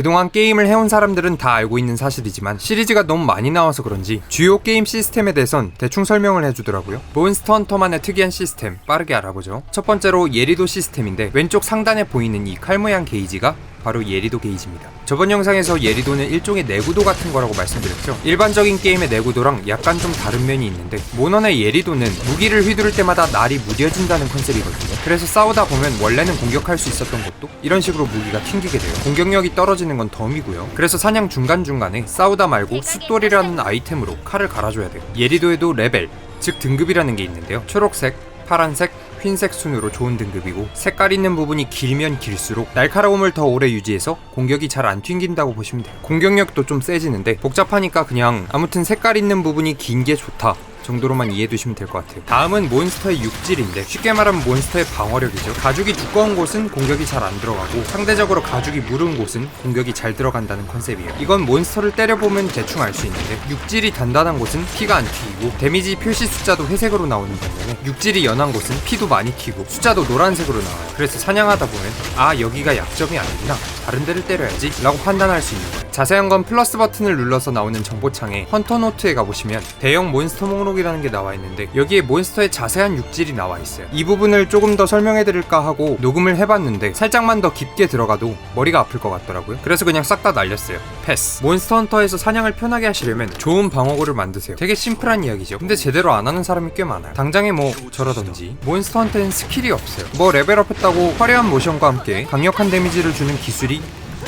그동안 게임을 해온 사람들은 다 알고 있는 사실이지만 시리즈가 너무 많이 나와서 그런지 주요 게임 시스템에 대해선 대충 설명을 해주더라고요. 몬스터 헌터만의 특이한 시스템 빠르게 알아보죠. 첫 번째로 예리도 시스템인데 왼쪽 상단에 보이는 이 칼 모양 게이지가 바로 예리도 게이지입니다. 저번 영상에서 예리도는 일종의 내구도 같은 거라고 말씀드렸죠. 일반적인 게임의 내구도랑 약간 좀 다른 면이 있는데 모넌의 예리도는 무기를 휘두를 때마다 날이 무뎌진다는 컨셉이거든요. 그래서 싸우다 보면 원래는 공격할 수 있었던 것도 이런 식으로 무기가 튕기게 돼요. 공격력이 떨어지는 건 덤이고요. 그래서 사냥 중간중간에 싸우다 말고 숫돌이라는 아이템으로 칼을 갈아줘야 돼요. 예리도에도 레벨, 즉 등급이라는 게 있는데요. 초록색, 파란색, 흰색 순으로 좋은 등급이고 색깔 있는 부분이 길면 길수록 날카로움을 더 오래 유지해서 공격이 잘 안 튕긴다고 보시면 돼요. 공격력도 좀 세지는데 복잡하니까 그냥 아무튼 색깔 있는 부분이 긴 게 좋다. 정도로만 이해해 두시면 될 것 같아요. 다음은 몬스터의 육질인데 쉽게 말하면 몬스터의 방어력이죠. 가죽이 두꺼운 곳은 공격이 잘 안 들어가고 상대적으로 가죽이 무른 곳은 공격이 잘 들어간다는 컨셉이에요. 이건 몬스터를 때려보면 대충 알 수 있는데 육질이 단단한 곳은 피가 안 튀기고 데미지 표시 숫자도 회색으로 나오는 반면에 육질이 연한 곳은 피도 많이 튀고 숫자도 노란색으로 나와요. 그래서 사냥하다 보면 아 여기가 약점이 아니구나 다른 데를 때려야지 라고 판단할 수 있는 거예요. 자세한 건 플러스 버튼을 눌러서 나오는 정보창에 헌터 노트에 가보시면 대형 몬스터 목록이라는 게 나와 있는데 여기에 몬스터의 자세한 육질이 나와 있어요. 이 부분을 조금 더 설명해 드릴까 하고 녹음을 해봤는데 살짝만 더 깊게 들어가도 머리가 아플 것 같더라고요. 그래서 그냥 싹 다 날렸어요. 패스. 몬스터 헌터에서 사냥을 편하게 하시려면 좋은 방어구를 만드세요. 되게 심플한 이야기죠. 근데 제대로 안 하는 사람이 꽤 많아요. 당장에 뭐 저러던지 몬스터 헌터엔 스킬이 없어요. 뭐 레벨업 했다고 화려한 모션과 함께 강력한 데미지를 주는 기술이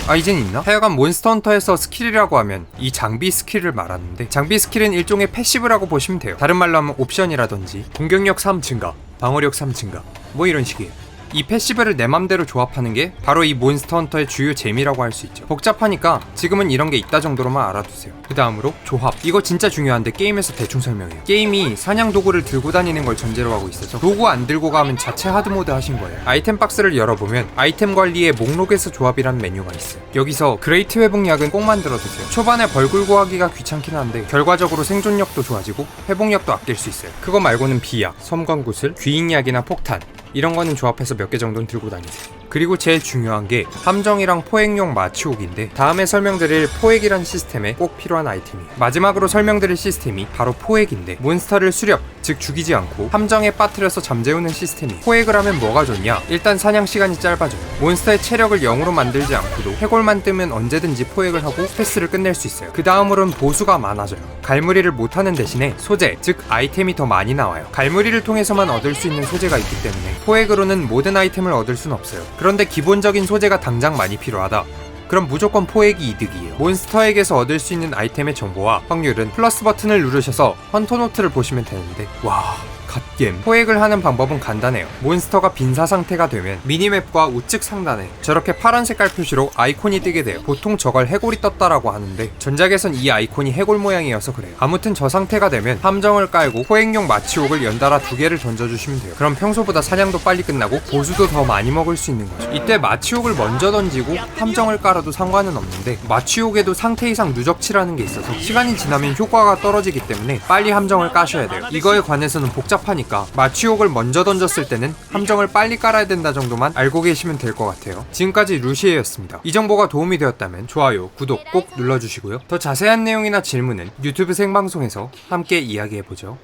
아 이젠 있나? 하여간 몬스터 헌터에서 스킬이라고 하면 이 장비 스킬을 말하는데 장비 스킬은 일종의 패시브라고 보시면 돼요 다른 말로 하면 옵션이라든지 공격력 3 증가 방어력 3 증가 뭐 이런 식이에요 이 패시브를 내 맘대로 조합하는 게 바로 이 몬스터 헌터의 주요 재미라고 할 수 있죠. 복잡하니까 지금은 이런 게 있다 정도로만 알아두세요. 그 다음으로 조합. 이거 진짜 중요한데 게임에서 대충 설명해요. 게임이 사냥 도구를 들고 다니는 걸 전제로 하고 있어서 도구 안 들고 가면 자체 하드모드 하신 거예요. 아이템 박스를 열어보면 아이템 관리의 목록에서 조합이란 메뉴가 있어요. 여기서 그레이트 회복약은 꼭 만들어 두세요. 초반에 벌굴고 하기가 귀찮긴 한데 결과적으로 생존력도 좋아지고 회복력도 아낄 수 있어요. 그거 말고는 비약, 섬광구슬, 귀인약이나 폭탄 이런 거는 조합해서 몇 개 정도는 들고 다니세요. 그리고 제일 중요한 게 함정이랑 포획용 마취옥인데 다음에 설명드릴 포획이란 시스템에 꼭 필요한 아이템이에요. 마지막으로 설명드릴 시스템이 바로 포획인데 몬스터를 수렵, 즉 죽이지 않고 함정에 빠뜨려서 잠재우는 시스템이에요. 포획을 하면 뭐가 좋냐? 일단 사냥 시간이 짧아져요. 몬스터의 체력을 0으로 만들지 않고도 해골만 뜨면 언제든지 포획을 하고 패스를 끝낼 수 있어요. 그 다음으로는 보수가 많아져요. 갈무리를 못하는 대신에 소재, 즉 아이템이 더 많이 나와요. 갈무리를 통해서만 얻을 수 있는 소재가 있기 때문에 포획으로는 모든 아이템을 얻을 순 없어요. 그런데 기본적인 소재가 당장 많이 필요하다. 그럼 무조건 포획이 이득이에요. 몬스터에게서 얻을 수 있는 아이템의 정보와 확률은 플러스 버튼을 누르셔서 헌터 노트를 보시면 되는데 와 갓겜. 포획을 하는 방법은 간단해요. 몬스터가 빈사 상태가 되면 미니맵과 우측 상단에 저렇게 파란 색깔 표시로 아이콘이 뜨게 돼요. 보통 저걸 해골이 떴다라고 하는데 전작에선 이 아이콘이 해골 모양이어서 그래요. 아무튼 저 상태가 되면 함정을 깔고 포획용 마취옥을 연달아 두 개를 던져주시면 돼요. 그럼 평소보다 사냥도 빨리 끝나고 보수도 더 많이 먹을 수 있는 거죠. 이때 마취옥을 먼저 던지고 함정을 깔아도 상관은 없는데 마취옥에도 상태 이상 누적치라는 게 있어서 시간이 지나면 효과가 떨어지기 때문에 빨리 함정을 까셔야 돼요. 이거에 관해서는 복잡 하니까 마취옥을 먼저 던졌을 때는 함정을 빨리 깔아야 된다 정도만 알고 계시면 될 것 같아요. 지금까지 루시에였습니다. 이 정보가 도움이 되었다면 좋아요, 구독 꼭 눌러주시고요. 더 자세한 내용이나 질문은 유튜브 생방송에서 함께 이야기해보죠.